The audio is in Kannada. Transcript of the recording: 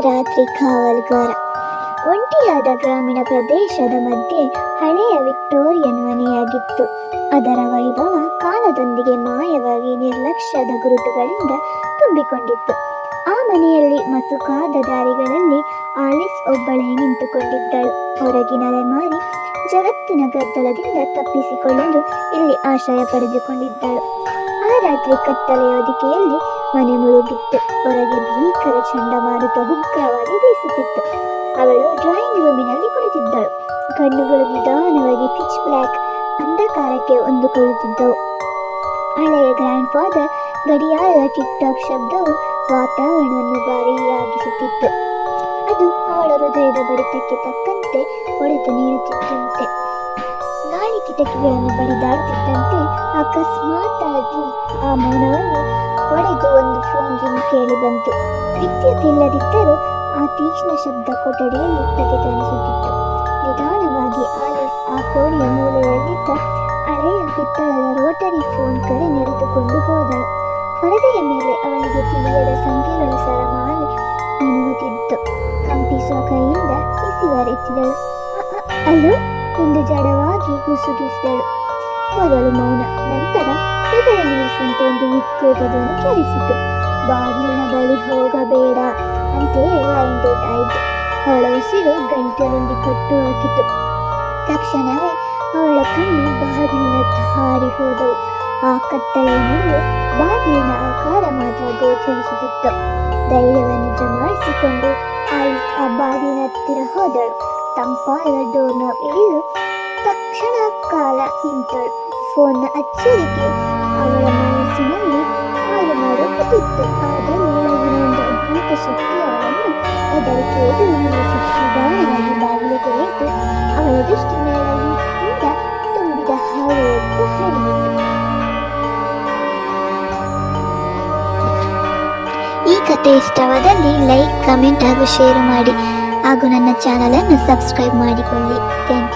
ರಾತ್ರಿ ಕಾವಲುಗಾರ. ಒಂಟಿಯಾದ ಗ್ರಾಮೀಣ ಪ್ರದೇಶದ ಮಧ್ಯೆ ಹಳೆಯ ವಿಕ್ಟೋರಿಯನ್ ಮನೆಯಾಗಿತ್ತು. ಅದರ ವೈಭವ ಕಾಲದೊಂದಿಗೆ ಮಾಯವಾಗಿ ನಿರ್ಲಕ್ಷ್ಯದ ಗುರುತುಗಳಿಂದ ತುಂಬಿಕೊಂಡಿತ್ತು. ಆ ಮನೆಯಲ್ಲಿ ಮಸುಕಾದ ದಾರಿಗಳಲ್ಲಿ ಆಲಿಸ್ ಒಬ್ಬಳೇ ನಿಂತುಕೊಂಡಿದ್ದಳು. ಹೊರಗಿನ ಅಲೆಮಾರಿ ಜಗತ್ತಿನ ಗದ್ದಲದಿಂದ ತಪ್ಪಿಸಿಕೊಳ್ಳಲು ಇಲ್ಲಿ ಆಶ್ರಯ ಪಡೆದುಕೊಂಡಿದ್ದಳು. ರಾತ್ರಿ ಕತ್ತಲೆಯ ಹೊದಿಕೆಯಲ್ಲಿ ಮನೆ ಮುಳುಗಿತ್ತು. ಹೊರಗೆ ಭೀಕರ ಚಂಡಮಾರುತ ಉಗ್ರವಾಗಿ ಬೀಸುತ್ತಿತ್ತು. ಅವಳು ಡ್ರಾಯಿಂಗ್ ರೂಮಿನಲ್ಲಿ ಕುಳಿತಿದ್ದಳು. ಕಣ್ಣುಗಳು ನಿಧಾನವಾಗಿ ಪಿಚ್ ಬ್ಲ್ಯಾಕ್ ಅಂಧಕಾರಕ್ಕೆ ಹೊಂದಿಕೊಳ್ಳುತ್ತಿದ್ದವು. ಹಳೆಯ ಗ್ರ್ಯಾಂಡ್ ಫಾದರ್ ಗಡಿಯಾರದ ಟಿಕ್ ಟಾಕ್ ಶಬ್ದವು ವಾತಾವರಣವನ್ನು ಭಾರಿಯಾಗಿಸುತ್ತಿತ್ತು. ಅದು ಅವಳ ಹೃದಯದ ಬಡಿತಕ್ಕೆ ತಕ್ಕಂತೆ ಹೊಡೆದು ನೀಡುತ್ತಿದ್ದಂತೆ ಕಿಟಕಿಗಳನ್ನು ಬಡಿದಾಡುತ್ತಿದ್ದಂತೆ ಅಕಸ್ಮಾತ್ತಾಗಿ ಆ ಮೌನವನ್ನು ಒಡೆದು ಒಂದು ಫೋನ್ ರಿಂಗ್ ಕೇಳಿ ಬಂತು ವಿದ್ಯುತ್ ಇಲ್ಲದಿದ್ದರೂ ಆ ತೀಕ್ಷ್ಣ ಶಬ್ದ ಕೊಠಡಿಯಲ್ಲಿ ಪ್ರತಿಧ್ವನಿಸುತ್ತಿತ್ತು. ನಿಧಾನವಾಗಿ ಆಲಿಸ್ ಆ ಕೋಣೆಯ ಮೂಲೆಯಲ್ಲಿದ್ದ ಹಳೆಯ ಪಿತ್ತಳದ ರೋಟರಿ ಫೋನ್ ಕರೆ ನಡೆದುಕೊಂಡು ಹೋದಳು. ಪರದೆಯ ಮೇಲೆ ಅವಳಿಗೆ ತಿಳಿಯದ ಸಂಖ್ಯೆಗಳ ಸರಮಾಲೆ ಮಿನುಗುತ್ತಿತ್ತು. ಕಂಪಿಸುವ ಕೈಯಿಂದ ಬಿಸಿ ಎತ್ತಿದಳು ಅ- ಅ- ಅಲೋ? ಎಂದು ಜಡವಾಗಿ ಗುಸುಗಿಸಿದಳು ಮೊದಲು ಮೌನ, ನಂತರ ಹೃದಯ ನಿಲ್ಲಿಸುವಂತೆ ಒಂದು ಧ್ವನಿ ಕೇಳಿಸಿತು ಬಾಗಿಲಿನ ಬಳಿ ಹೋಗಬೇಡ, ಅಂತೆಯೇ ವೈಂಡೆಡ್ ಆಯಿತು ಅವಳ ಉಸಿರು ಗಂಟಲಲ್ಲಿ ಕಟ್ಟು ಹಾಕಿತು. ತಕ್ಷಣವೇ ಅವಳ ಕಣ್ಣು ಬಾಗಿಲಿನ ಹಾರಿ ಹೋದವು. ಆ ಕತ್ತಲೆಯ ಬಾಗಿಲಿನ ಆಕಾರ ಮಾತ್ರ ಗೋಚರಿಸುತ್ತಿತ್ತು. ಧೈರ್ಯವನ್ನು ಜಮಾಯಿಸಿಕೊಂಡು ತಂಪಾದ ಡೋರ್ನ ಇಳಿದು ತಕ್ಷಣ ಕಾಲ ನಿಂತಳು. ಫೋನ್ನ ಅಚ್ಚರಿಕೆ ಅವಳ ಮನಸ್ಸಿನಲ್ಲಿ ಹಾಳು ಮಾಡುತ್ತಿತ್ತು ಆದರೆ ಒಳಗಿನಿಂದ ಅದ್ಭುತ ಶಕ್ತಿ ಅವಳನ್ನು ಹೆದರಿಕೆ ಎದುರು ನಿಲ್ಲಿಸಿತು ನಿಧಾನವಾಗಿ ಬಾಗಿಲು ತೆರೆಯಿತು ಅವಳ ದೃಷ್ಟಿ ಮೇಲಿಂದ ತುಂಬಿದ ಹರಿಯಿತು. ಈ ಕತೆ ಇಷ್ಟವಾದಲ್ಲಿ ಲೈಕ್, ಕಮೆಂಟ್ ಹಾಗೂ ಶೇರ್ ಮಾಡಿ. ಹಾಗೂ ನನ್ನ ಚಾನಲನ್ನು ಸಬ್ಸ್ಕ್ರೈಬ್ ಮಾಡಿಕೊಳ್ಳಿ. ಥ್ಯಾಂಕ್